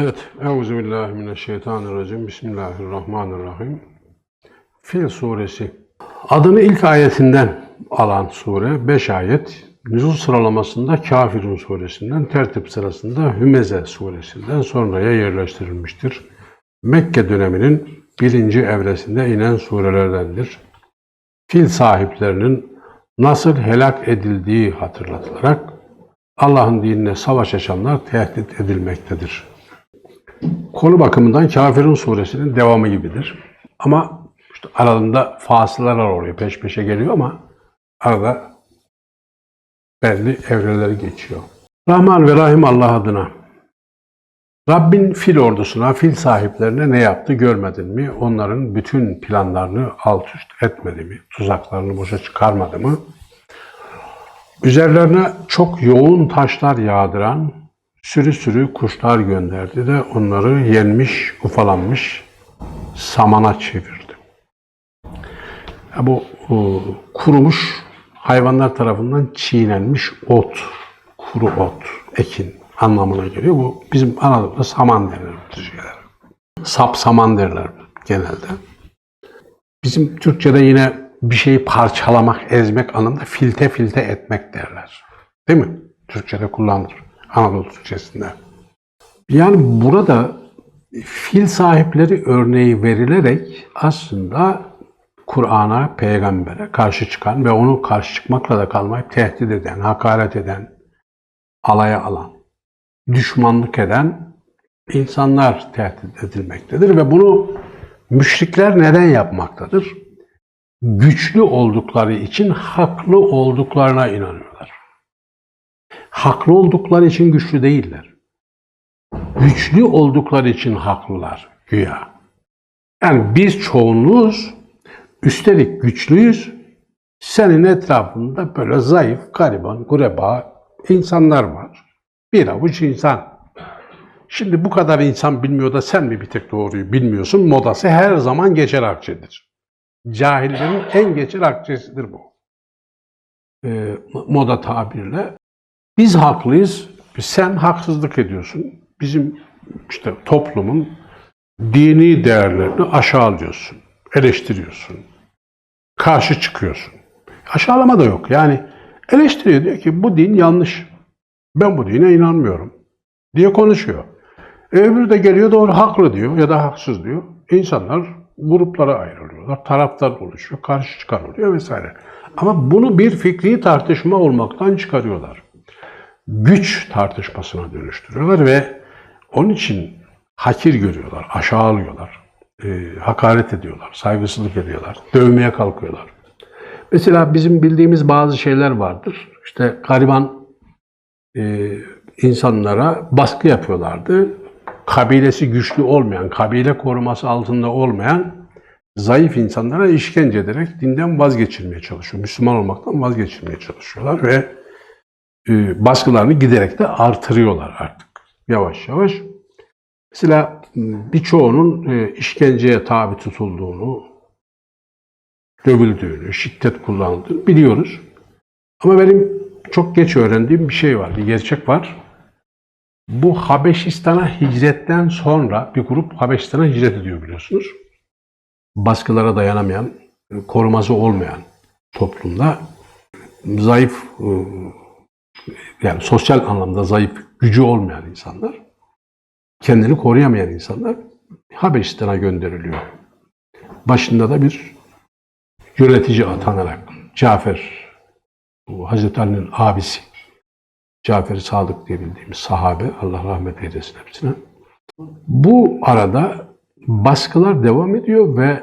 Evet, Euzubillahimineşşeytanirracim. Bismillahirrahmanirrahim. Fil suresi. Adını ilk ayetinden alan sure, 5 ayet. Nüzul sıralamasında Kafirun suresinden, tertip sırasında Hümeze suresinden sonraya yerleştirilmiştir. Mekke döneminin birinci evresinde inen surelerdendir. Fil sahiplerinin nasıl helak edildiği hatırlatılarak Allah'ın dinine savaş açanlar tehdit edilmektedir. Konu bakımından Kafirun suresinin devamı gibidir. Ama işte aralarında fasılalar oluyor, peş peşe geliyor ama arada belli evreleri geçiyor. Rahman ve Rahim Allah adına. Rabbin fil ordusuna, fil sahiplerine ne yaptı görmedin mi? Onların bütün planlarını alt üst etmedi mi? Tuzaklarını boşa çıkarmadı mı? Üzerlerine çok yoğun taşlar yağdıran sürü sürü kuşlar gönderdi de onları yenmiş, ufalanmış samana çevirdi. Ya bu o, kurumuş hayvanlar tarafından çiğnenmiş ot, kuru ot, ekin anlamına geliyor. Bu bizim Anadolu'da saman derler bu şeyler. Sap saman derler genelde. Bizim Türkçe'de yine bir şeyi parçalamak, ezmek anlamında filte filte etmek derler. Değil mi? Türkçe'de kullanılır. Anadolu Türkçesinde. Yani burada fil sahipleri örneği verilerek aslında Kur'an'a, peygambere karşı çıkan ve onu karşı çıkmakla da kalmayıp tehdit eden, hakaret eden, alaya alan, düşmanlık eden insanlar tehdit edilmektedir ve bunu müşrikler neden yapmaktadır? Güçlü oldukları için haklı olduklarına inanıyorlar. Haklı oldukları için güçlü değiller. Güçlü oldukları için haklılar güya. Yani biz çoğunluğuz, üstelik güçlüyüz. Senin etrafında böyle zayıf, gariban, kureba insanlar var. Bir avuç insan. Şimdi bu kadar insan bilmiyor da sen mi bir tek doğruyu bilmiyorsun? Modası her zaman geçer akçedir. Cahillerin en geçer akçesidir bu. Ee, moda tabirle. Biz haklıyız, sen haksızlık ediyorsun. Bizim işte toplumun dini değerlerini aşağılıyorsun, eleştiriyorsun, karşı çıkıyorsun. Aşağılama da yok. Yani eleştiriyor diyor ki bu din yanlış. Ben bu dine inanmıyorum diye konuşuyor. E, öbürü de geliyor doğru haklı diyor ya da haksız diyor. İnsanlar gruplara ayrılıyorlar, taraftar oluşuyor, karşı çıkan oluyor vesaire. Ama bunu bir fikri tartışma olmaktan çıkarıyorlar. Güç tartışmasına dönüştürüyorlar ve onun için hakir görüyorlar, aşağılıyorlar, e, hakaret ediyorlar, saygısızlık ediyorlar, dövmeye kalkıyorlar. Mesela bizim bildiğimiz bazı şeyler vardır. İşte gariban e, insanlara baskı yapıyorlardı. Kabilesi güçlü olmayan, kabile koruması altında olmayan zayıf insanlara işkence ederek dinden vazgeçirmeye çalışıyor. Müslüman olmaktan vazgeçirmeye çalışıyorlar ve e, baskılarını giderek de artırıyorlar artık yavaş yavaş. Mesela birçoğunun e, işkenceye tabi tutulduğunu, dövüldüğünü, şiddet kullanıldığını biliyoruz. Ama benim çok geç öğrendiğim bir şey var, bir gerçek var. Bu Habeşistan'a hicretten sonra bir grup Habeşistan'a hicret ediyor biliyorsunuz. Baskılara dayanamayan, koruması olmayan toplumda zayıf, yani sosyal anlamda zayıf, gücü olmayan insanlar, kendini koruyamayan insanlar Habeşistan'a gönderiliyor. Başında da bir yönetici atanarak Cafer, bu Hazreti Ali'nin abisi, cafer Sadık diye bildiğimiz sahabe, Allah rahmet eylesin hepsine. Bu arada baskılar devam ediyor ve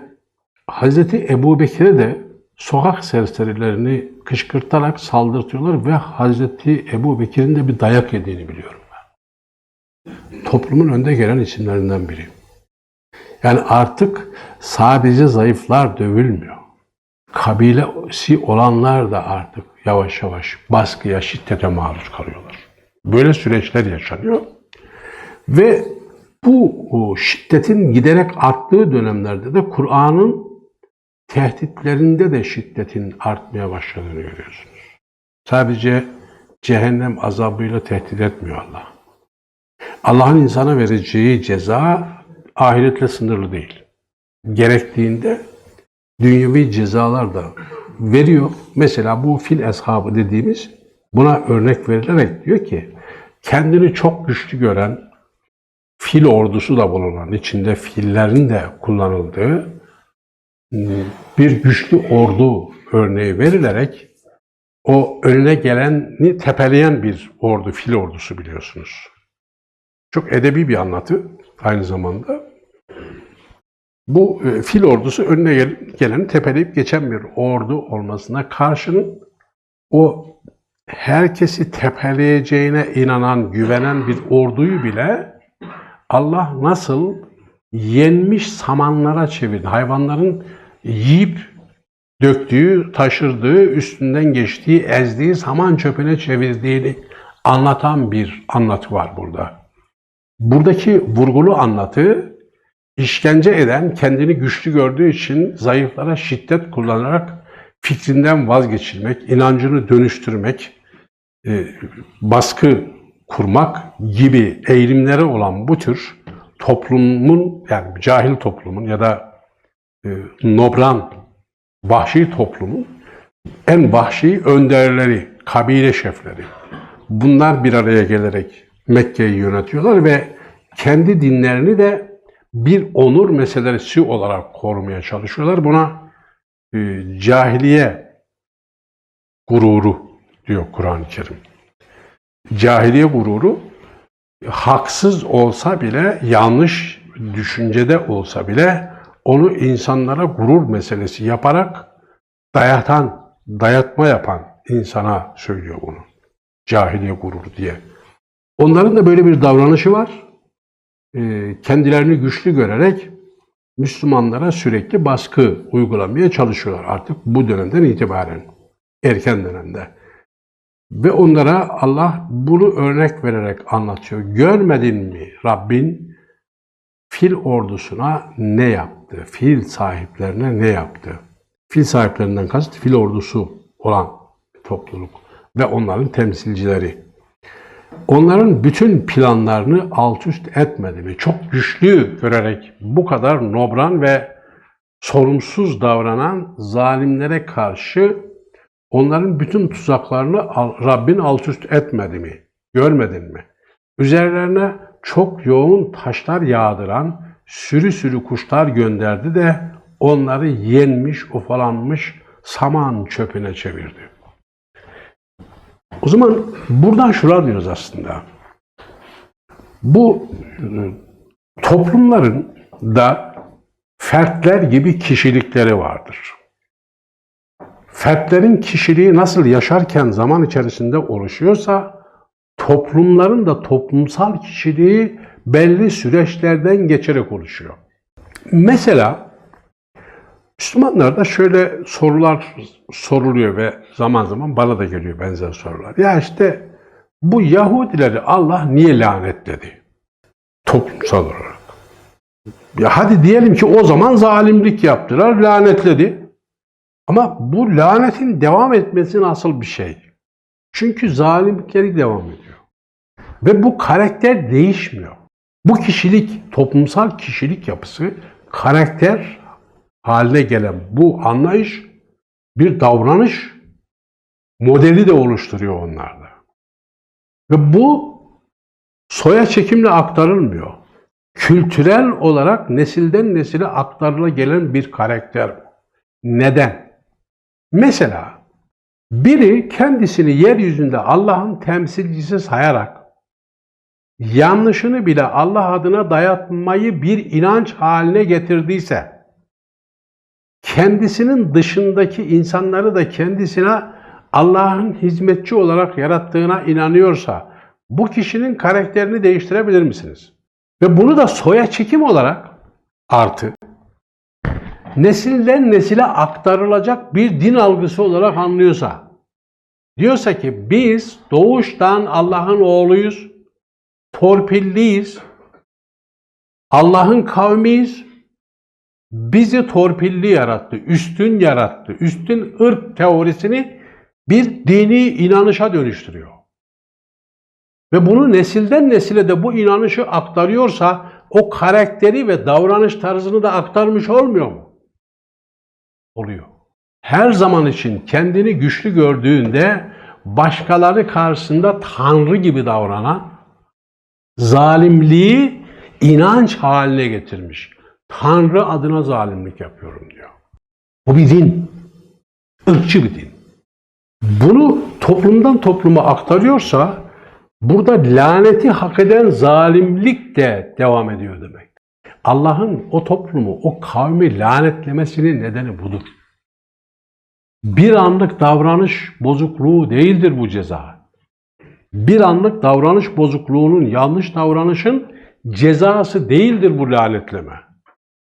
Hazreti Ebu Bekir'e de sokak serserilerini kışkırtarak saldırtıyorlar ve Hazreti Ebu Bekir'in de bir dayak yediğini biliyorum ben. Toplumun önde gelen isimlerinden biri. Yani artık sadece zayıflar dövülmüyor. Kabilesi olanlar da artık yavaş yavaş baskıya, şiddete maruz kalıyorlar. Böyle süreçler yaşanıyor. Ve bu şiddetin giderek arttığı dönemlerde de Kur'an'ın tehditlerinde de şiddetin artmaya başladığını görüyorsunuz. Sadece cehennem azabıyla tehdit etmiyor Allah. Allah'ın insana vereceği ceza ahiretle sınırlı değil. Gerektiğinde dünyevi cezalar da veriyor. Mesela bu fil eshabı dediğimiz buna örnek verilerek diyor ki kendini çok güçlü gören fil ordusu da bulunan, içinde fillerin de kullanıldığı bir güçlü ordu örneği verilerek o önüne geleni tepeleyen bir ordu, fil ordusu biliyorsunuz. Çok edebi bir anlatı aynı zamanda. Bu e, fil ordusu önüne gel- geleni tepeleyip geçen bir ordu olmasına karşın o herkesi tepeleyeceğine inanan, güvenen bir orduyu bile Allah nasıl yenmiş samanlara çevirdi. Hayvanların yiyip döktüğü, taşırdığı, üstünden geçtiği, ezdiği saman çöpüne çevirdiğini anlatan bir anlatı var burada. Buradaki vurgulu anlatı işkence eden, kendini güçlü gördüğü için zayıflara şiddet kullanarak fikrinden vazgeçilmek, inancını dönüştürmek, e, baskı kurmak gibi eğilimleri olan bu tür toplumun yani cahil toplumun ya da e, nobran vahşi toplumun en vahşi önderleri, kabile şefleri. Bunlar bir araya gelerek Mekke'yi yönetiyorlar ve kendi dinlerini de bir onur meselesi olarak korumaya çalışıyorlar. Buna e, cahiliye gururu diyor Kur'an-ı Kerim. Cahiliye gururu haksız olsa bile, yanlış düşüncede olsa bile onu insanlara gurur meselesi yaparak dayatan, dayatma yapan insana söylüyor bunu. Cahiliye gururu diye. Onların da böyle bir davranışı var. Ee, kendilerini güçlü görerek Müslümanlara sürekli baskı uygulamaya çalışıyorlar artık bu dönemden itibaren. Erken dönemde. Ve onlara Allah bunu örnek vererek anlatıyor. Görmedin mi Rabbin fil ordusuna ne yaptı? Fil sahiplerine ne yaptı? Fil sahiplerinden kasıt fil ordusu olan topluluk ve onların temsilcileri. Onların bütün planlarını alt üst etmedi mi? Çok güçlü görerek bu kadar nobran ve sorumsuz davranan zalimlere karşı onların bütün tuzaklarını Rabbin alt üst etmedi mi? Görmedin mi? Üzerlerine çok yoğun taşlar yağdıran sürü sürü kuşlar gönderdi de onları yenmiş, ufalanmış saman çöpüne çevirdi. O zaman buradan şunu anlıyoruz aslında. Bu e, toplumların da fertler gibi kişilikleri vardır. Fertlerin kişiliği nasıl yaşarken zaman içerisinde oluşuyorsa toplumların da toplumsal kişiliği belli süreçlerden geçerek oluşuyor. Mesela Müslümanlarda şöyle sorular soruluyor ve zaman zaman bana da geliyor benzer sorular. Ya işte bu Yahudileri Allah niye lanetledi? Toplumsal olarak. Ya hadi diyelim ki o zaman zalimlik yaptılar, lanetledi. Ama bu lanetin devam etmesi nasıl bir şey? Çünkü zalimlikleri devam ediyor. Ve bu karakter değişmiyor. Bu kişilik, toplumsal kişilik yapısı, karakter haline gelen bu anlayış bir davranış modeli de oluşturuyor onlarda. Ve bu soya çekimle aktarılmıyor. Kültürel olarak nesilden nesile aktarıla gelen bir karakter. Neden? Mesela biri kendisini yeryüzünde Allah'ın temsilcisi sayarak yanlışını bile Allah adına dayatmayı bir inanç haline getirdiyse kendisinin dışındaki insanları da kendisine Allah'ın hizmetçi olarak yarattığına inanıyorsa bu kişinin karakterini değiştirebilir misiniz? Ve bunu da soya çekim olarak artı nesilden nesile aktarılacak bir din algısı olarak anlıyorsa diyorsa ki biz doğuştan Allah'ın oğluyuz, torpilliyiz, Allah'ın kavmiyiz, bizi torpilli yarattı, üstün yarattı. Üstün ırk teorisini bir dini inanışa dönüştürüyor. ve bunu nesilden nesile de bu inanışı aktarıyorsa o karakteri ve davranış tarzını da aktarmış olmuyor mu? Oluyor. Her zaman için kendini güçlü gördüğünde başkaları karşısında tanrı gibi davranan zalimliği inanç haline getirmiş. Tanrı adına zalimlik yapıyorum diyor. Bu bir din. ırkçı bir din. Bunu toplumdan topluma aktarıyorsa burada laneti hak eden zalimlik de devam ediyor demek. Allah'ın o toplumu, o kavmi lanetlemesinin nedeni budur. Bir anlık davranış bozukluğu değildir bu ceza. Bir anlık davranış bozukluğunun, yanlış davranışın cezası değildir bu lanetleme.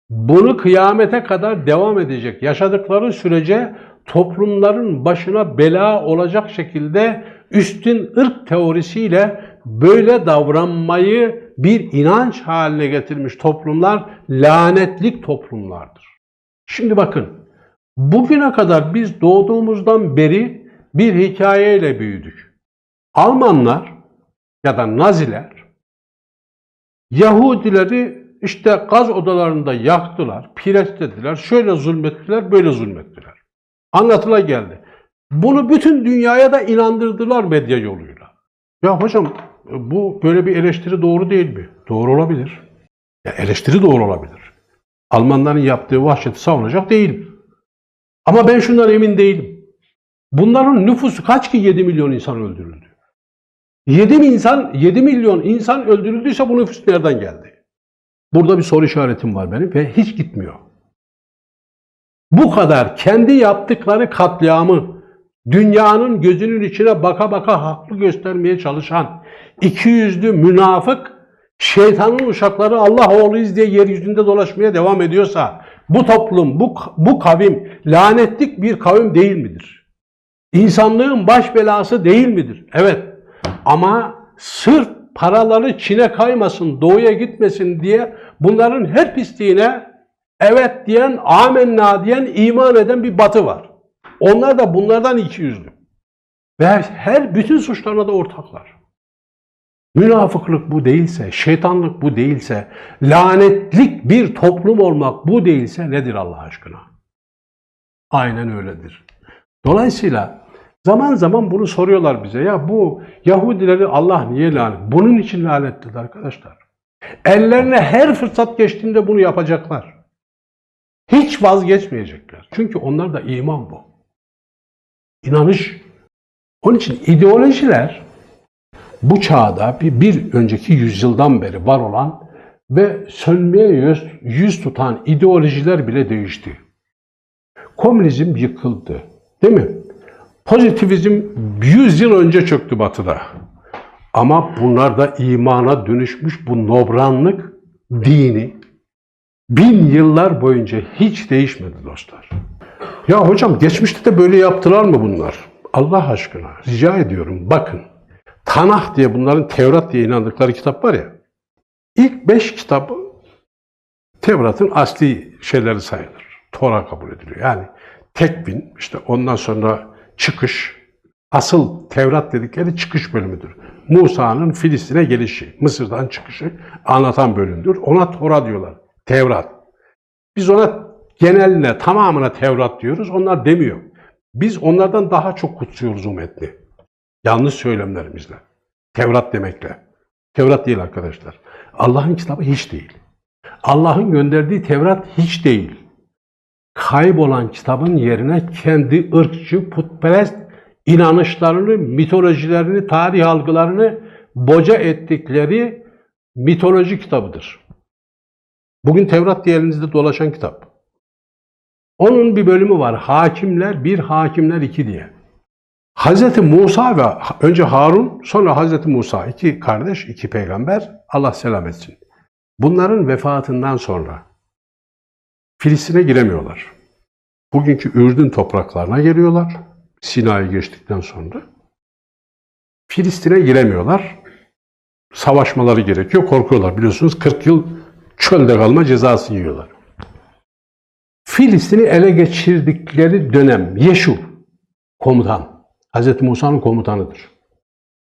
Bunu kıyamete kadar devam edecek. Yaşadıkları sürece toplumların başına bela olacak şekilde üstün ırk teorisiyle böyle davranmayı bir inanç haline getirmiş toplumlar lanetlik toplumlardır. Şimdi bakın, bugüne kadar biz doğduğumuzdan beri bir hikayeyle büyüdük. Almanlar ya da Naziler Yahudileri işte gaz odalarında yaktılar, piretlediler, şöyle zulmettiler, böyle zulmettiler. Anlatıla geldi. Bunu bütün dünyaya da inandırdılar medya yoluyla. Ya hocam bu böyle bir eleştiri doğru değil mi? Doğru olabilir. Ya eleştiri doğru olabilir. Almanların yaptığı vahşeti savunacak değil. Ama ben şundan emin değilim. Bunların nüfusu kaç ki 7 milyon insan öldürüldü? 7 insan, 7 milyon insan öldürüldüyse bu nüfus nereden geldi? Burada bir soru işaretim var benim ve hiç gitmiyor. Bu kadar kendi yaptıkları katliamı dünyanın gözünün içine baka baka haklı göstermeye çalışan iki yüzlü münafık şeytanın uşakları Allah oğluyuz diye yeryüzünde dolaşmaya devam ediyorsa bu toplum, bu, bu kavim lanetlik bir kavim değil midir? İnsanlığın baş belası değil midir? Evet. Ama sırf paraları Çin'e kaymasın, doğuya gitmesin diye bunların her pisliğine evet diyen, amenna diyen, iman eden bir batı var. Onlar da bunlardan iki yüzlü. Ve her bütün suçlarına da ortaklar. Münafıklık bu değilse, şeytanlık bu değilse, lanetlik bir toplum olmak bu değilse nedir Allah aşkına? Aynen öyledir. Dolayısıyla zaman zaman bunu soruyorlar bize. Ya bu Yahudileri Allah niye lanet? Bunun için lanetledi arkadaşlar. Ellerine her fırsat geçtiğinde bunu yapacaklar. Hiç vazgeçmeyecekler. Çünkü onlar da iman bu. İnanış. Onun için ideolojiler bu çağda bir, bir önceki yüzyıldan beri var olan ve sönmeye yüz, yüz tutan ideolojiler bile değişti. Komünizm yıkıldı. Değil mi? Pozitivizm 100 yıl önce çöktü batıda. Ama bunlar da imana dönüşmüş bu nobranlık dini bin yıllar boyunca hiç değişmedi dostlar. Ya hocam geçmişte de böyle yaptılar mı bunlar? Allah aşkına rica ediyorum bakın. Tanah diye bunların Tevrat diye inandıkları kitap var ya. İlk beş kitabı Tevrat'ın asli şeyleri sayılır. Tora kabul ediliyor. Yani tekvin, işte ondan sonra çıkış, asıl Tevrat dedikleri çıkış bölümüdür. Musa'nın Filistin'e gelişi, Mısır'dan çıkışı anlatan bölümdür. Ona Tora diyorlar. Tevrat. Biz ona geneline, tamamına Tevrat diyoruz. Onlar demiyor. Biz onlardan daha çok kutsuyoruz o metni. Yanlış söylemlerimizle. Tevrat demekle. Tevrat değil arkadaşlar. Allah'ın kitabı hiç değil. Allah'ın gönderdiği Tevrat hiç değil. Kaybolan kitabın yerine kendi ırkçı, putperest inanışlarını, mitolojilerini, tarih algılarını boca ettikleri mitoloji kitabıdır. Bugün Tevrat diye elinizde dolaşan kitap. Onun bir bölümü var. Hakimler 1, Hakimler 2 diye. Hazreti Musa ve önce Harun sonra Hazreti Musa iki kardeş, iki peygamber Allah selam etsin. Bunların vefatından sonra Filistin'e giremiyorlar. Bugünkü Ürdün topraklarına geliyorlar. Sina'yı geçtikten sonra. Filistin'e giremiyorlar. Savaşmaları gerekiyor. Korkuyorlar. Biliyorsunuz 40 yıl çölde kalma cezası yiyorlar. Filistin'i ele geçirdikleri dönem Yeşu komutan, Hz. Musa'nın komutanıdır.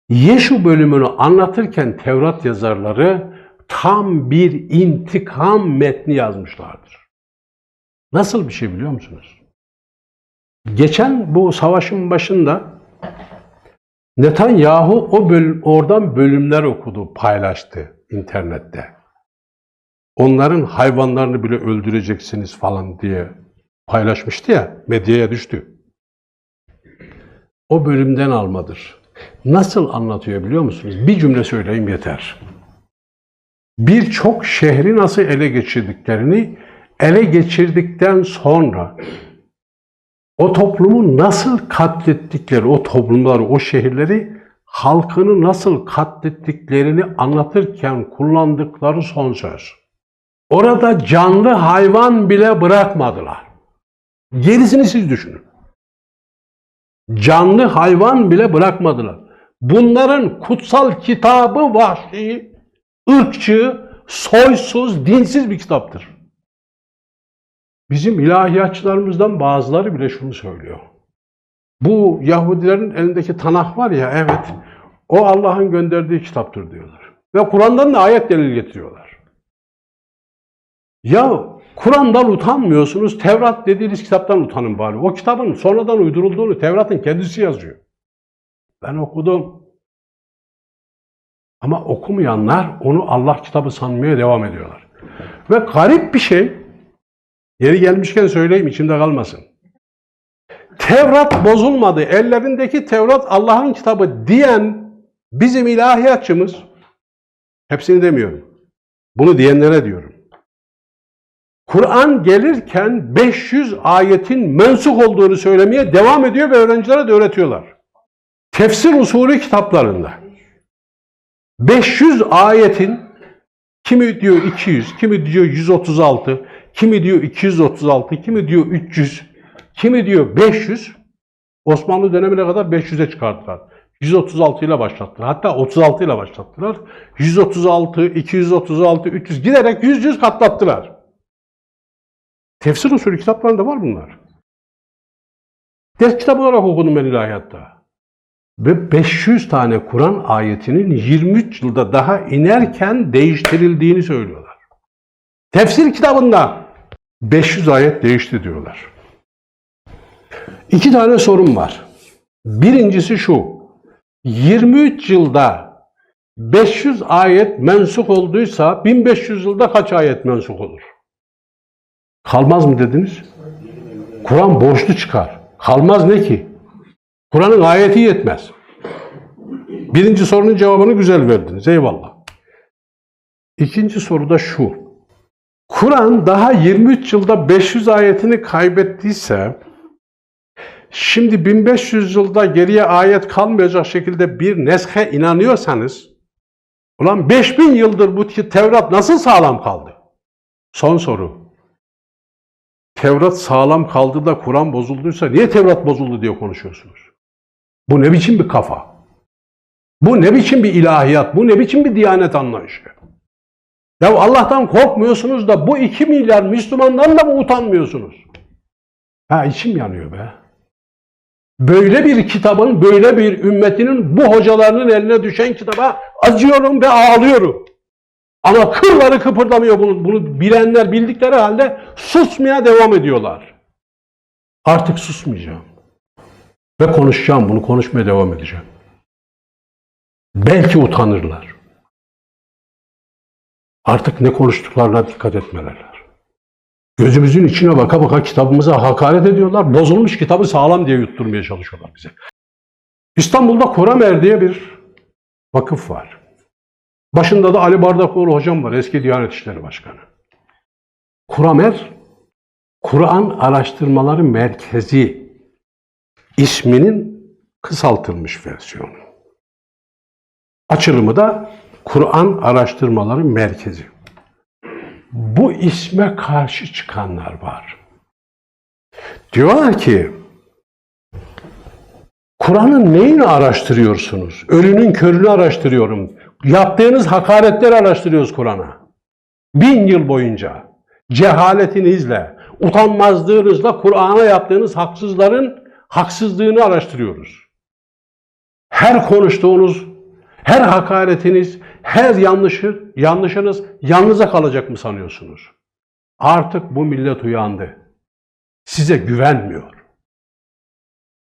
Yeşu bölümünü anlatırken Tevrat yazarları tam bir intikam metni yazmışlardır. Nasıl bir şey biliyor musunuz? Geçen bu savaşın başında Netanyahu o bölüm, oradan bölümler okudu, paylaştı internette. Onların hayvanlarını bile öldüreceksiniz falan diye paylaşmıştı ya, medyaya düştü. O bölümden almadır. Nasıl anlatıyor biliyor musunuz? Bir cümle söyleyeyim yeter. Birçok şehri nasıl ele geçirdiklerini, ele geçirdikten sonra o toplumu nasıl katlettikleri, o toplumları, o şehirleri halkını nasıl katlettiklerini anlatırken kullandıkları son söz. Orada canlı hayvan bile bırakmadılar. Gerisini siz düşünün. Canlı hayvan bile bırakmadılar. Bunların kutsal kitabı vahşi, ırkçı, soysuz, dinsiz bir kitaptır. Bizim ilahiyatçılarımızdan bazıları bile şunu söylüyor. Bu Yahudilerin elindeki Tanah var ya, evet, o Allah'ın gönderdiği kitaptır diyorlar. Ve Kur'an'dan da ayet delil getiriyorlar. Ya Kur'an'dan utanmıyorsunuz, Tevrat dediğiniz kitaptan utanın bari. O kitabın sonradan uydurulduğunu Tevrat'ın kendisi yazıyor. Ben okudum. Ama okumayanlar onu Allah kitabı sanmaya devam ediyorlar. Ve garip bir şey, yeri gelmişken söyleyeyim içimde kalmasın. Tevrat bozulmadı, ellerindeki Tevrat Allah'ın kitabı diyen bizim ilahiyatçımız, hepsini demiyorum, bunu diyenlere diyorum. Kur'an gelirken 500 ayetin mensuk olduğunu söylemeye devam ediyor ve öğrencilere de öğretiyorlar. Tefsir usulü kitaplarında 500 ayetin kimi diyor 200, kimi diyor 136, kimi diyor 236, kimi diyor 300, kimi diyor 500. Osmanlı dönemine kadar 500'e çıkarttılar. 136 ile başlattılar. Hatta 36 ile başlattılar. 136, 236, 300 giderek 100 100 katlattılar. Tefsir usulü kitaplarında var bunlar. Ders kitabı olarak okudum ben ilahiyatta. Ve 500 tane Kur'an ayetinin 23 yılda daha inerken değiştirildiğini söylüyorlar. Tefsir kitabında 500 ayet değişti diyorlar. İki tane sorun var. Birincisi şu. 23 yılda 500 ayet mensuk olduysa 1500 yılda kaç ayet mensuk olur? Kalmaz mı dediniz? Kur'an borçlu çıkar. Kalmaz ne ki? Kur'an'ın ayeti yetmez. Birinci sorunun cevabını güzel verdiniz. Eyvallah. İkinci soru da şu. Kur'an daha 23 yılda 500 ayetini kaybettiyse şimdi 1500 yılda geriye ayet kalmayacak şekilde bir neshe inanıyorsanız ulan 5000 yıldır bu Tevrat nasıl sağlam kaldı? Son soru. Tevrat sağlam kaldı da Kur'an bozulduysa niye Tevrat bozuldu diye konuşuyorsunuz? Bu ne biçim bir kafa? Bu ne biçim bir ilahiyat? Bu ne biçim bir diyanet anlayışı? Ya Allah'tan korkmuyorsunuz da bu iki milyar Müslümandan da mı utanmıyorsunuz? Ha içim yanıyor be. Böyle bir kitabın, böyle bir ümmetinin bu hocalarının eline düşen kitaba acıyorum ve ağlıyorum. Ama kırları kıpırdamıyor bunu, bunu bilenler bildikleri halde susmaya devam ediyorlar. Artık susmayacağım. Ve konuşacağım, bunu konuşmaya devam edeceğim. Belki utanırlar. Artık ne konuştuklarına dikkat etmelerler. Gözümüzün içine baka baka kitabımıza hakaret ediyorlar. Bozulmuş kitabı sağlam diye yutturmaya çalışıyorlar bize. İstanbul'da Koramer diye bir vakıf var. Başında da Ali Bardakoğlu hocam var, eski Diyanet İşleri Başkanı. Kuramer, Kur'an Araştırmaları Merkezi isminin kısaltılmış versiyonu. Açılımı da Kur'an Araştırmaları Merkezi. Bu isme karşı çıkanlar var. Diyorlar ki, Kur'an'ın neyini araştırıyorsunuz? Ölünün körünü araştırıyorum. Yaptığınız hakaretleri araştırıyoruz Kur'an'a. Bin yıl boyunca cehaletinizle, utanmazlığınızla Kur'an'a yaptığınız haksızların haksızlığını araştırıyoruz. Her konuştuğunuz Her hakaretiniz, her yanlışı, yanlışınız yanınıza kalacak mı sanıyorsunuz? Artık bu millet uyandı. Size güvenmiyor.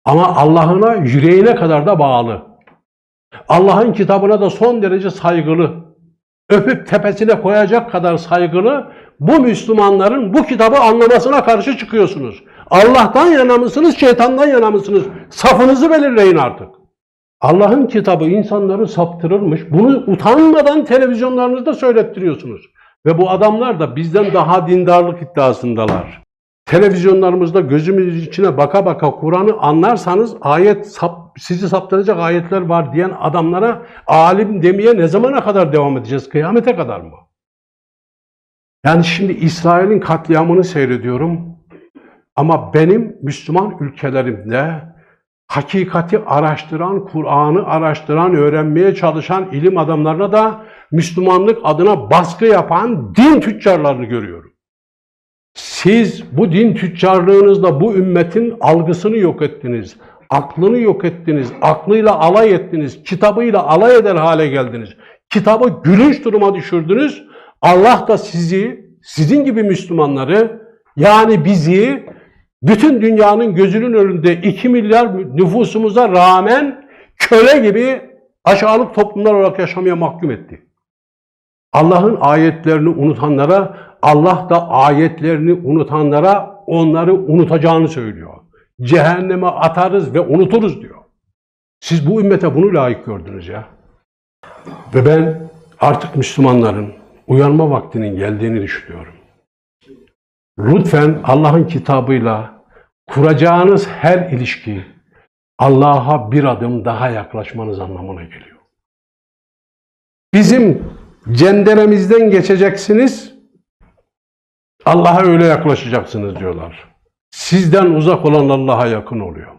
Ama Allah'ına yüreğine kadar da bağlı. Allah'ın kitabına da son derece saygılı. Öpüp tepesine koyacak kadar saygılı bu Müslümanların bu kitabı anlamasına karşı çıkıyorsunuz. Allah'tan yana mısınız, şeytandan yana mısınız? Safınızı belirleyin artık. Allah'ın kitabı insanları saptırırmış. Bunu utanmadan televizyonlarınızda söylettiriyorsunuz. Ve bu adamlar da bizden daha dindarlık iddiasındalar. Televizyonlarımızda gözümüz içine baka baka Kur'an'ı anlarsanız ayet sap, sizi saptıracak ayetler var diyen adamlara alim demeye ne zamana kadar devam edeceğiz? Kıyamete kadar mı? Yani şimdi İsrail'in katliamını seyrediyorum. Ama benim Müslüman ülkelerimde hakikati araştıran, Kur'an'ı araştıran, öğrenmeye çalışan ilim adamlarına da Müslümanlık adına baskı yapan din tüccarlarını görüyorum. Siz bu din tüccarlığınızla bu ümmetin algısını yok ettiniz, aklını yok ettiniz, aklıyla alay ettiniz, kitabıyla alay eder hale geldiniz. Kitabı gülünç duruma düşürdünüz. Allah da sizi, sizin gibi Müslümanları, yani bizi bütün dünyanın gözünün önünde 2 milyar nüfusumuza rağmen köle gibi aşağılık toplumlar olarak yaşamaya mahkum etti. Allah'ın ayetlerini unutanlara, Allah da ayetlerini unutanlara onları unutacağını söylüyor. Cehenneme atarız ve unuturuz diyor. Siz bu ümmete bunu layık gördünüz ya. Ve ben artık Müslümanların uyanma vaktinin geldiğini düşünüyorum. Lütfen Allah'ın kitabıyla kuracağınız her ilişki Allah'a bir adım daha yaklaşmanız anlamına geliyor. Bizim cenderemizden geçeceksiniz, Allah'a öyle yaklaşacaksınız diyorlar. Sizden uzak olan Allah'a yakın oluyor.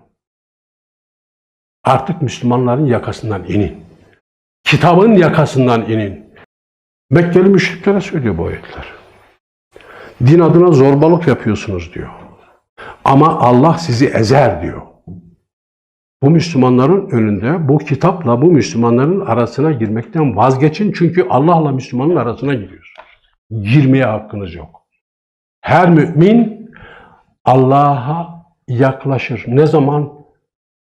Artık Müslümanların yakasından inin. Kitabın yakasından inin. Mekkeli müşriklere söylüyor bu ayetler. Din adına zorbalık yapıyorsunuz diyor. Ama Allah sizi ezer diyor. Bu Müslümanların önünde bu kitapla bu Müslümanların arasına girmekten vazgeçin. Çünkü Allah'la Müslümanın arasına giriyorsunuz. Girmeye hakkınız yok. Her mümin Allah'a yaklaşır. Ne zaman?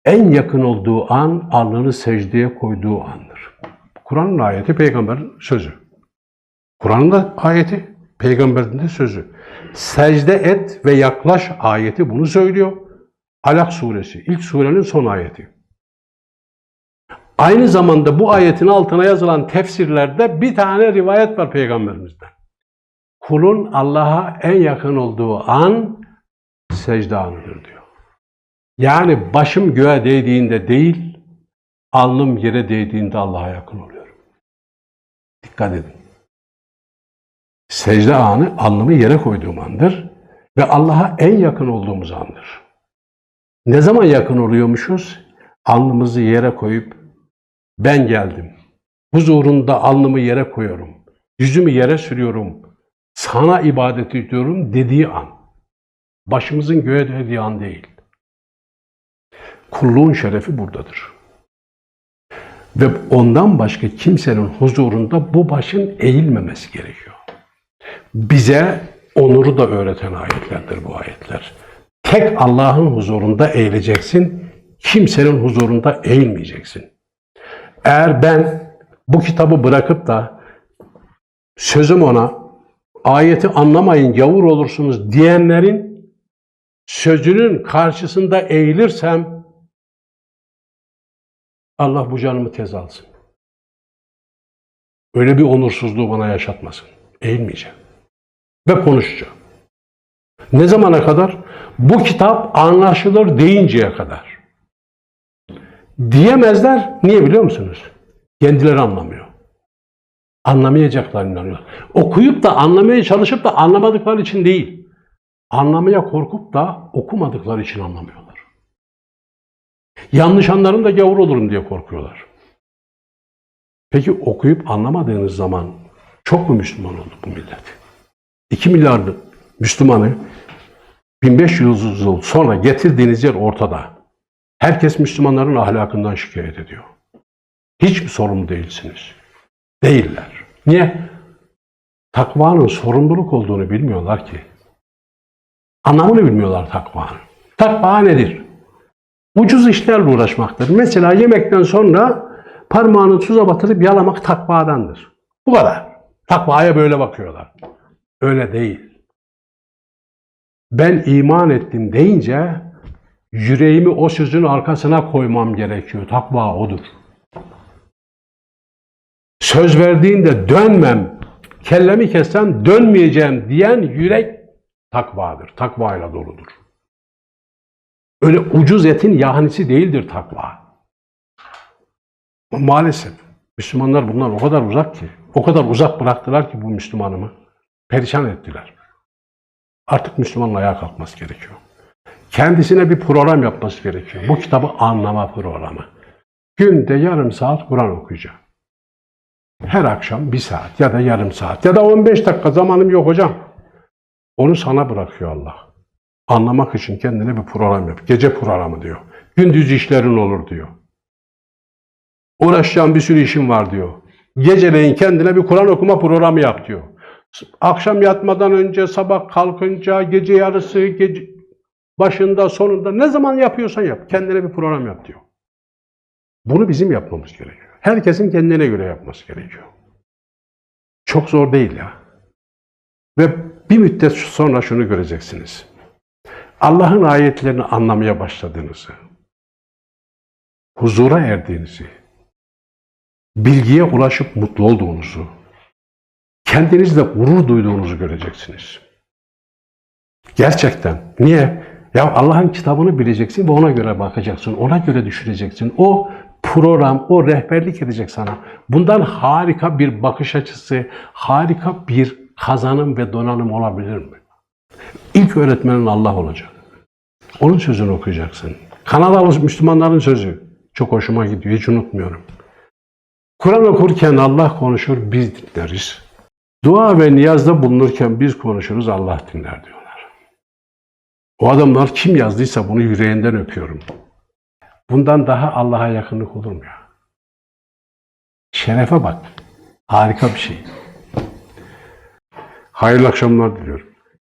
En yakın olduğu an alnını secdeye koyduğu andır. Kur'an'ın ayeti peygamberin sözü. Kur'an'ın da ayeti peygamberin de sözü. Secde et ve yaklaş ayeti bunu söylüyor. Alak suresi, ilk surenin son ayeti. Aynı zamanda bu ayetin altına yazılan tefsirlerde bir tane rivayet var peygamberimizden. Kulun Allah'a en yakın olduğu an secde anıdır diyor. Yani başım göğe değdiğinde değil, alnım yere değdiğinde Allah'a yakın oluyorum. Dikkat edin. Secde anı alnımı yere koyduğum andır ve Allah'a en yakın olduğumuz andır. Ne zaman yakın oluyormuşuz? Alnımızı yere koyup ben geldim. Huzurunda alnımı yere koyuyorum. Yüzümü yere sürüyorum. Sana ibadet ediyorum dediği an. Başımızın göğe değdiği an değil. Kulluğun şerefi buradadır. Ve ondan başka kimsenin huzurunda bu başın eğilmemesi gerekiyor. Bize onuru da öğreten ayetlerdir bu ayetler. Tek Allah'ın huzurunda eğileceksin, kimsenin huzurunda eğilmeyeceksin. Eğer ben bu kitabı bırakıp da sözüm ona ayeti anlamayın gavur olursunuz diyenlerin sözünün karşısında eğilirsem Allah bu canımı tez alsın. Öyle bir onursuzluğu bana yaşatmasın. Eğilmeyeceğim. Ve konuşacağım. Ne zamana kadar? Bu kitap anlaşılır deyinceye kadar. Diyemezler. Niye biliyor musunuz? Kendileri anlamıyor. Anlamayacaklar inanıyor. Okuyup da anlamaya çalışıp da anlamadıkları için değil. Anlamaya korkup da okumadıkları için anlamıyorlar. Yanlış anlarım da gavur olurum diye korkuyorlar. Peki okuyup anlamadığınız zaman çok mu Müslüman oldu bu millet? 2 milyarlı Müslümanı 1500 yıl sonra getirdiğiniz yer ortada. Herkes Müslümanların ahlakından şikayet ediyor. Hiç mi sorumlu değilsiniz? Değiller. Niye? Takvanın sorumluluk olduğunu bilmiyorlar ki. Anlamını bilmiyorlar takvanın. Takva nedir? Ucuz işlerle uğraşmaktır. Mesela yemekten sonra parmağını tuza batırıp yalamak takvadandır. Bu kadar. Takvaya böyle bakıyorlar. Öyle değil. Ben iman ettim deyince yüreğimi o sözün arkasına koymam gerekiyor. Takva odur. Söz verdiğinde dönmem, kellemi kessem dönmeyeceğim diyen yürek takvadır. Takvayla doludur. Öyle ucuz etin yahanisi değildir takva. Maalesef Müslümanlar bundan o kadar uzak ki, o kadar uzak bıraktılar ki bu Müslümanımı. Perişan ettiler. Artık Müslümanın ayağa kalkması gerekiyor. Kendisine bir program yapması gerekiyor. Bu kitabı anlama programı. Günde yarım saat Kur'an okuyacağım. Her akşam bir saat ya da yarım saat ya da 15 dakika zamanım yok hocam. Onu sana bırakıyor Allah. Anlamak için kendine bir program yap. Gece programı diyor. Gündüz işlerin olur diyor. Uğraşacağın bir sürü işin var diyor. Geceleyin kendine bir Kur'an okuma programı yap diyor. Akşam yatmadan önce, sabah kalkınca, gece yarısı, gece başında, sonunda ne zaman yapıyorsan yap. Kendine bir program yap diyor. Bunu bizim yapmamız gerekiyor. Herkesin kendine göre yapması gerekiyor. Çok zor değil ya. Ve bir müddet sonra şunu göreceksiniz. Allah'ın ayetlerini anlamaya başladığınızı, huzura erdiğinizi, bilgiye ulaşıp mutlu olduğunuzu, kendinizle gurur duyduğunuzu göreceksiniz. Gerçekten. Niye? Ya Allah'ın kitabını bileceksin ve ona göre bakacaksın, ona göre düşüneceksin. O program, o rehberlik edecek sana. Bundan harika bir bakış açısı, harika bir kazanım ve donanım olabilir mi? İlk öğretmenin Allah olacak. Onun sözünü okuyacaksın. Kanadalı Müslümanların sözü. Çok hoşuma gidiyor, hiç unutmuyorum. Kur'an okurken Allah konuşur, biz dinleriz. Dua ve niyazda bulunurken biz konuşuruz, Allah dinler diyorlar. O adamlar kim yazdıysa bunu yüreğinden öpüyorum. Bundan daha Allah'a yakınlık olur mu ya? Şerefe bak. Harika bir şey. Hayırlı akşamlar diliyorum.